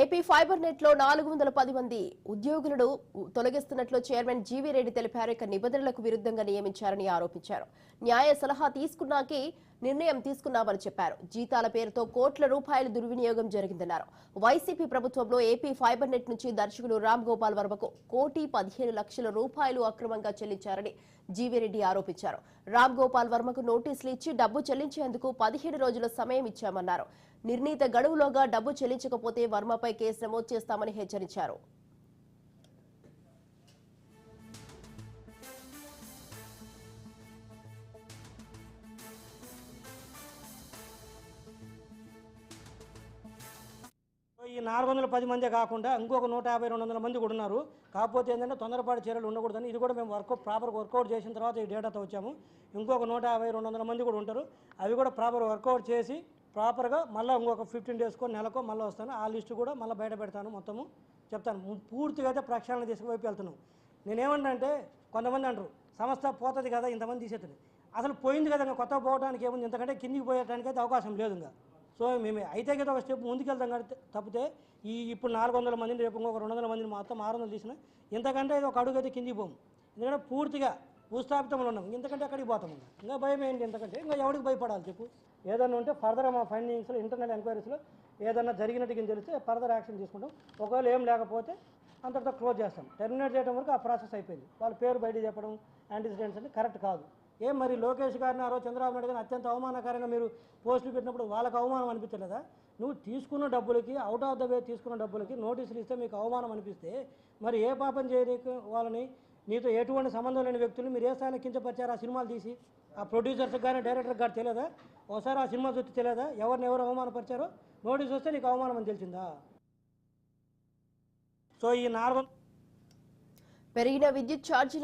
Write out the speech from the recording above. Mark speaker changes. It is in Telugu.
Speaker 1: ఏపీ ఫైబర్ నెట్లో నాలుగు వందల పది మంది ఉద్యోగులను తొలగిస్తున్నట్లు చైర్మన్ జీవీ రెడ్డి తెలిపారు. ఇక నిబంధనలకు విరుద్ధంగా నియమించారని ఆరోపించారు. న్యాయ సలహా తీసుకున్నాకే నిర్ణయం తీసుకున్నామని చెప్పారు. జీతాల పేరుతో కోట్ల రూపాయల దుర్వినియోగం జరిగిందన్నారు. వైసీపీ ప్రభుత్వంలో ఏపీ ఫైబర్ నెట్ నుంచి దర్శకుడు రామ్ గోపాల్ వర్మకు కోటి పదిహేను లక్షల రూపాయలు అక్రమంగా చెల్లించారని జీవిరెడ్డి ఆరోపించారు. రామ్ గోపాల్ వర్మకు నోటీసులు ఇచ్చి డబ్బు చెల్లించేందుకు పదిహేడు రోజుల సమయం ఇచ్చామన్నారు. నిర్ణీత గడువులోగా డబ్బు చెల్లించకపోతే వర్మపై కేసు నమోదు చేస్తామని హెచ్చరించారు.
Speaker 2: ఈ నాలుగు వందల పది మందే కాకుండా ఇంకొక నూట యాభై రెండు వందల మంది కూడా ఉన్నారు. కాకపోతే ఏంటంటే తొందరపాటు చర్యలు ఉండకూడదని ఇది కూడా మేము వర్క్ ప్రాపర్ వర్కౌట్ చేసిన తర్వాత ఈ డేటాతో వచ్చాము. ఇంకొక నూట యాభై రెండు వందల మంది కూడా ఉంటారు. అవి కూడా ప్రాపర్ వర్కౌట్ చేసి ప్రాపర్గా మళ్ళీ ఇంకొక ఫిఫ్టీన్ డేస్కో నెలకో మళ్ళీ వస్తాను. ఆ లిస్టు కూడా మళ్ళీ బయట పెడతాను మొత్తము. చెప్తాను. పూర్తిగా అయితే ప్రక్షాళన తీసుకువైపు వెళ్తున్నాం. నేనేమంటే కొంతమంది అంటారు సంస్థ పోతుంది కదా ఇంతమంది తీసేస్తుంది అసలు పోయింది కదా ఇంకా కొత్త పోవడానికి ఏముంది? ఇంతకంటే కిందికి పోయడానికి అయితే అవకాశం లేదు ఇంకా. సో మేము అయితే కదా ఒక స్టెప్ ముందుకెళ్తాం కానీ తప్పితే ఈ ఇప్పుడు నాలుగు వందల మందిని రేపు ఇంకొక రెండు వందల మందిని మొత్తం ఆరు వందలు తీసిన ఇంతకంటే ఇది ఒక అడుగు అయితే కిందికి పోము. ఎందుకంటే పూర్తిగా భూస్థాపితంలో ఉన్నాం. ఇంతకంటే అక్కడికి పోతాం ఇంకా? భయం ఏంటి ఇంతకంటే? ఇంకా ఎవరికి భయపడాలి చెప్పు? ఏదన్నా ఉంటే ఫర్దర్ మా ఫైండింగ్స్లో ఇంటర్నల్ ఎంక్వైరీస్లో ఏదన్నా జరిగినట్టు కింద తెలిస్తే ఫర్దర్ యాక్షన్ తీసుకుంటాం. ఒకవేళ ఏం లేకపోతే అంతటితో క్లోజ్ చేస్తాం. టెర్మినేట్ చేయడం వరకు ఆ ప్రాసెస్ అయిపోయింది. వాళ్ళ పేరు బయట చెప్పడం యాంటీసిడెంట్స్ అంటే కరెక్ట్ కాదు. ఏం మరి లోకేష్ గారిని ఆ రోజు చంద్రబాబు నాయుడు గారిని అత్యంత అవమానకరంగా మీరు పోస్టులు పెట్టినప్పుడు వాళ్ళకి అవమానం అనిపించలేదా? నువ్వు తీసుకున్న డబ్బులకి అవుట్ ఆఫ్ ద వే తీసుకున్న డబ్బులకి నోటీసులు ఇస్తే మీకు అవమానం అనిపిస్తే మరి ఏ పాపం చేయలేక వాళ్ళని? నీతో ఎటువంటి సంబంధం లేని వ్యక్తులు మీరు ఏ స్థాయిలో కించపరిచారు ఆ సినిమాలు తీసి? ఆ ప్రొడ్యూసర్స్ కానీ డైరెక్టర్ గారు తెలియదా? ఒకసారి ఆ సినిమా చూస్తే తెలియదా? ఎవరిని ఎవరు అవమానపరిచారో? నోటీస్ వస్తే నీకు అవమానం అని తెలిసిందా? సో ఈ నార్మల్
Speaker 1: పెరిగిన విద్యుత్ ఛార్జీల